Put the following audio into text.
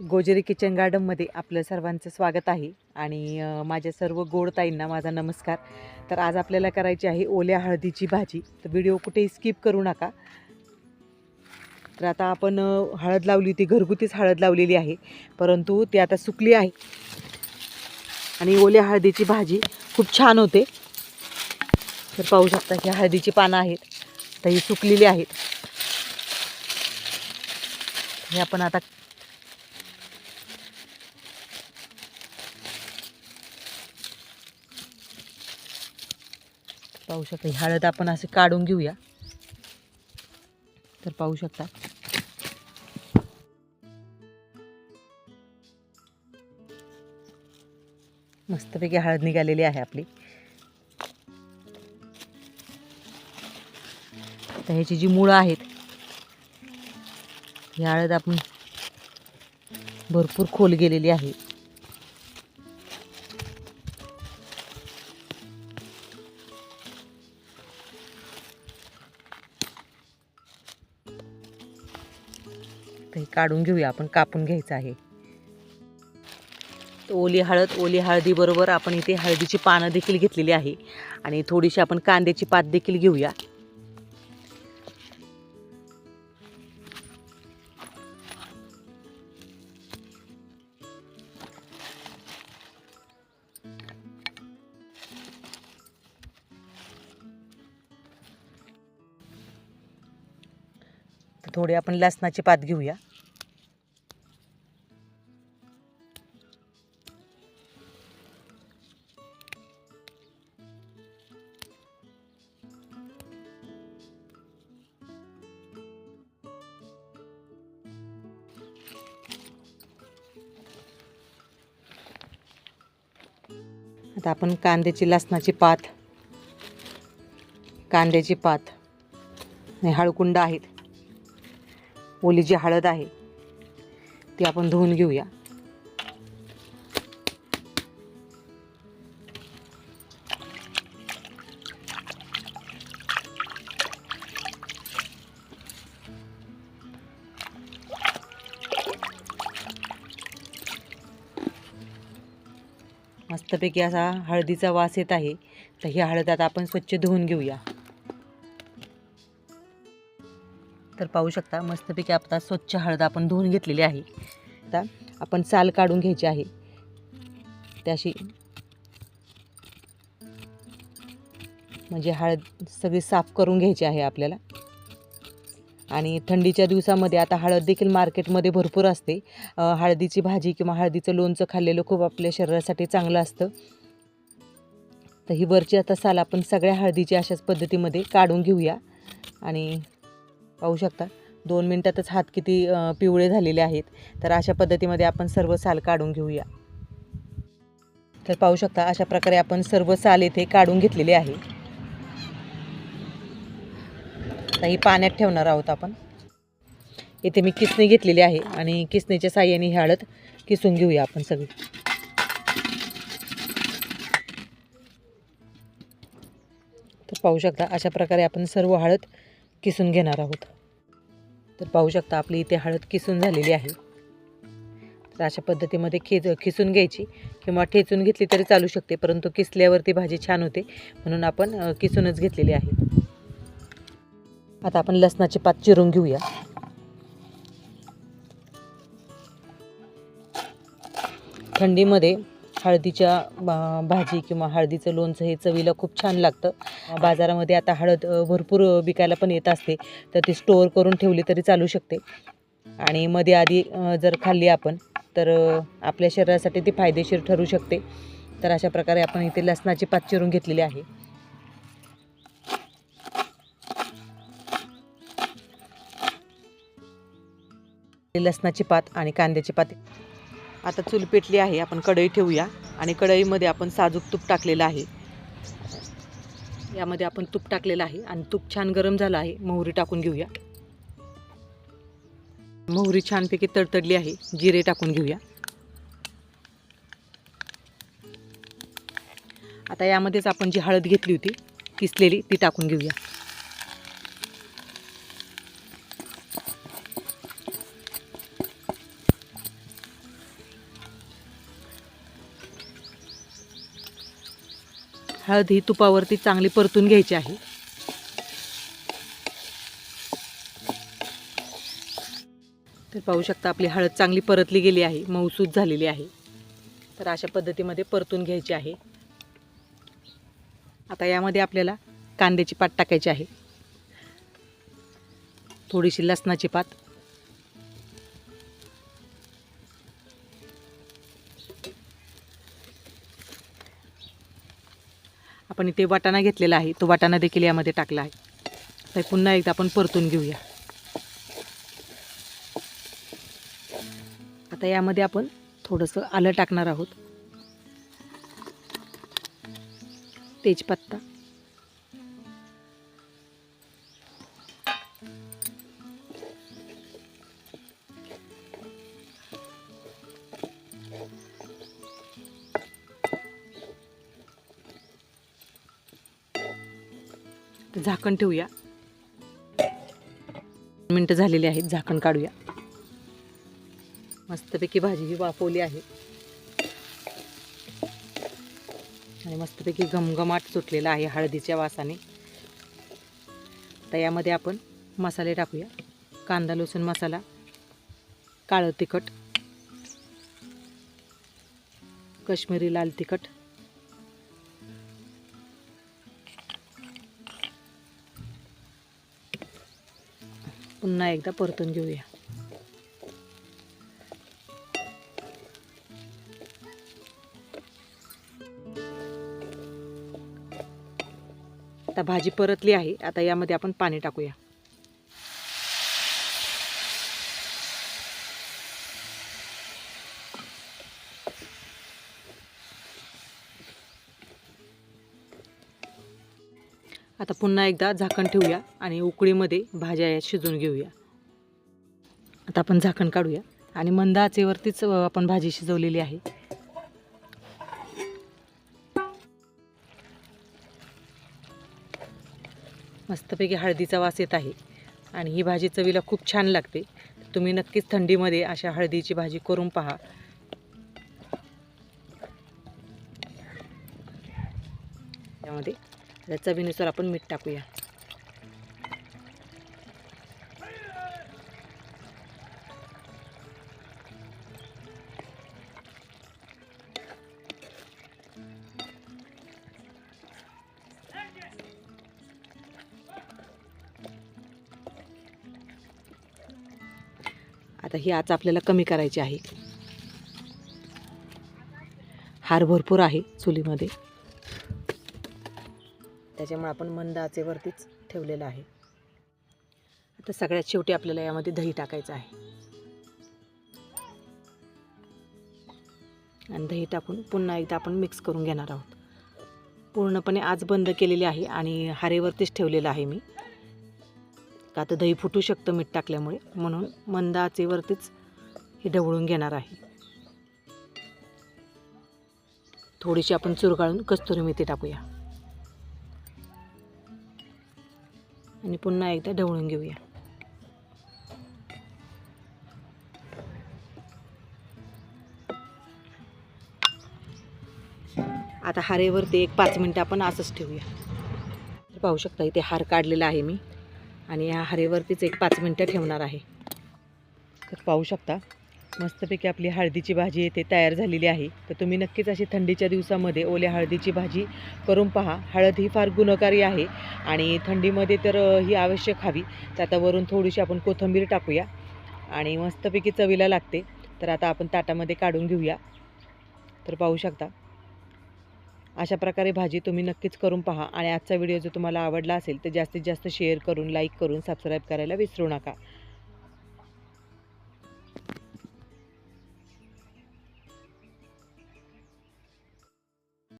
Gojri kitchen गार्डनमध्ये आपलं सर्वांचं स्वागत आहे आणि माझ्या सर्व गोडताईंना माझा नमस्कार. तर आज आपल्याला करायची आहे ओल्या हळदीची भाजी. तर व्हिडिओ कुठेही स्किप करू नका. तर आता आपण हळद लावली होती घरगुतीच हळद लावलेली आहे. परंतु ती आता सुकली आहे. आणि ओल्या हळदीची भाजी खूप छान होते. तर पाहू शकता ही हळदीची पानं आहेत. तर ही सुकलेली आहेत. हे आपण आता पाहू शकता ही हळद आपण असे काढून घेऊया. तर पाहू शकता. मस्तपैकी हळद निघालेली आहे आपली. तर ह्याची जी मुळं आहेत ही हळद आपण भरपूर खोल गेलेली आहे. हे काढून घेऊया आपण कापून घ्यायचं आहे. ओली हळद ओली हळदीबरोबर आपण इथे हळदीची पानं देखील घेतलेली आहे. आणि थोडीशी आपण कांद्याची पात देखील घेऊया. थोडी आपण लसणाची पात घेऊया. आता आपण कांद्याची लसणाची पात. कांद्याची पात. आणि हळकुंड आहेत. ओली जी हळद आहे ती आपण धुवून घेऊया. मस्तपैकी असा हळदीचा वास येत आहे. तर ही हळद आता आपण स्वच्छ धुवून घेऊया. तर पाहू शकता मस्तपैकी आता स्वच्छ हळद आपण धुवून घेतलेली आहे. आता आपण साल काढून घ्यायची आहे. त्याशी म्हणजे हळद सगळी साफ करून घ्यायची आहे आपल्याला. आणि थंडीच्या दिवसामध्ये आता हळद देखील मार्केटमध्ये भरपूर असते. हळदीची भाजी किंवा हळदीचं लोणचं खाल्लेलं खूप आपल्या शरीरासाठी चांगलं असतं. तर ही वरची आता साल आपण सगळ्या हळदीची अशाच पद्धतीमध्ये काढून घेऊया. आणि पाहू शकता दोन मिनटातच हात किती पिवळे झालेले आहेत. तर अशा पद्धतीमध्ये आपण सर्व साल काढून घेऊया. तर पाहू शकता अशा प्रकारे आपण सर्व साल येथे काढून घेतलेले आहे. आता ही पाण्यात ठेवणार आहोत आपण. इथे मी किसणी घेतलेली आहे आणि किसणीच्या साह्याने ही हळद किसून घेऊया आपण सगळी. तर पाहू शकता अशा प्रकारे आपण सर्व हळद किसून घेणार आहोत. तर पाहू शकता आपली इथे हळद किसून झालेली आहे. तर अशा पद्धतीमध्ये खेच खिसून घ्यायची किंवा ठेचून घेतली तरी चालू शकते परंतु किसल्यावरती भाजी छान होते म्हणून आपण किसूनच घेतलेली आहे. आता आपण लसणाची पात चिरून घेऊया. थंडीमध्ये हळदीच्या भाजी किंवा हळदीचं लोणचं हे चवीला खूप छान लागतं. बाजारामध्ये आता हळद भरपूर विकायला पण येत असते. तर ती स्टोअर करून ठेवली तरी चालू शकते. आणि मध्ये आधी जर खाल्ली आपण तर आपल्या शरीरासाठी ती फायदेशीर ठरू शकते. तर अशा प्रकारे आपण इथे लसणाची पात चिरून घेतलेली आहे. लसणाची पात आणि कांद्याची पात. आता चूल पेटली आहे आपण कढई ठेवूया. आणि कढईमध्ये आपण साजूक तूप टाकलेलं आहे. यामध्ये आपण तूप टाकलेलं आहे आणि तूप छान गरम झालं आहे. मोहरी टाकून घेऊया. मोहरी छानपैकी तडतडली आहे. जिरे टाकून घेऊया. आता यामध्येच आपण जी हळद घेतली होती किसलेली ती टाकून घेऊया. हळद ही तुपावरती चांगली परतून घ्यायची आहे. तर पाहू शकता आपली हळद चांगली परतली गेली आहे मऊसूत झालेली आहे. तर अशा पद्धतीमध्ये परतून घ्यायची आहे. आता यामध्ये आपल्याला कांद्याची पात टाकायची आहे. थोडीशी लसणाची पात. आपण इथे वाटाणा घेतलेला आहे. तो वाटाणा देखील यामध्ये टाकला आहे. तर पुन्हा एकदा आपण परतून घेऊया. आता यामध्ये आपण थोडंसं आलं टाकणार आहोत. तेजपत्ता. तर झाकण ठेवूया. मिनटं झालेली आहेत झाकण काढूया. मस्तपैकी भाजी ही वाफवली आहे. आणि मस्तपैकी घमघमाट सुटलेला आहे हळदीच्या वासाने. तर यामध्ये आपण मसाले टाकूया. कांदा लसूण मसाला काळं तिखट कश्मीरी लाल तिखट पुन्हा एकदा परतून घेऊया. आता भाजी परतली आहे. आता यामध्ये आपण पाणी टाकूया. आता पुन्हा एकदा झाकण ठेवूया आणि उकळीमध्ये भाज्या या शिजवून घेऊया. आता आपण झाकण काढूया आणि मंद आचेवरतीच आपण भाजी शिजवलेली आहे. मस्तपैकी हळदीचा वास येत आहे आणि ही भाजी चवीला खूप छान लागते. तुम्ही नक्कीच थंडीमध्ये अशा हळदीची भाजी करून पहा. त्यामध्ये त्या चवीनुसार आपण मीठ टाकूया. आता ही आच आपल्याला कमी करायची आहे. हार भरपूर आहे चुलीमध्ये. त्याच्यामुळे आपण मंद आचेवरतीच ठेवलेलं आहे. आता सगळ्यात शेवटी आपल्याला यामध्ये दही टाकायचं आहे. आणि दही टाकून पुन्हा एकदा आपण मिक्स करून घेणार आहोत. पूर्णपणे आज बंद केलेली आहे आणि हारेवरतीच ठेवलेलं आहे मी. का आता दही फुटू शकतं मीठ टाकल्यामुळे. म्हणून मंद आचेवरतीच हे ढवळून घेणार आहे. थोडीशी आपण चुरगाळून कस्तुरी मेथी टाकूया. आणि पुन्हा एकदा ढवळून घेऊया. आता हारेवरती एक पाच मिनटं आपण असंच ठेवूया. तर पाहू शकता इथे हार काढलेला आहे मी. आणि या हारेवरतीच एक पाच मिनटं ठेवणार आहे. तर पाहू शकता मस्तपैकी आपली हळदीची भाजी येथे तयार झालेली आहे. तर तुम्ही नक्कीच अशी थंडीच्या दिवसामध्ये ओल्या हळदीची भाजी करून पहा. हळद ही फार गुणकारी आहे आणि थंडीमध्ये तर ही आवश्यक हवी. तर आता वरून थोडीशी आपण कोथिंबीर टाकूया आणि मस्तपैकी चवीला लागते. तर आता आपण ताटामध्ये काढून घेऊया. तर पाहू शकता अशा प्रकारे भाजी तुम्ही नक्कीच करून पहा. आणि आजचा व्हिडिओ जो तुम्हाला आवडला असेल तर जास्तीत जास्त शेअर करून लाईक करून सबस्क्राईब करायला विसरू नका.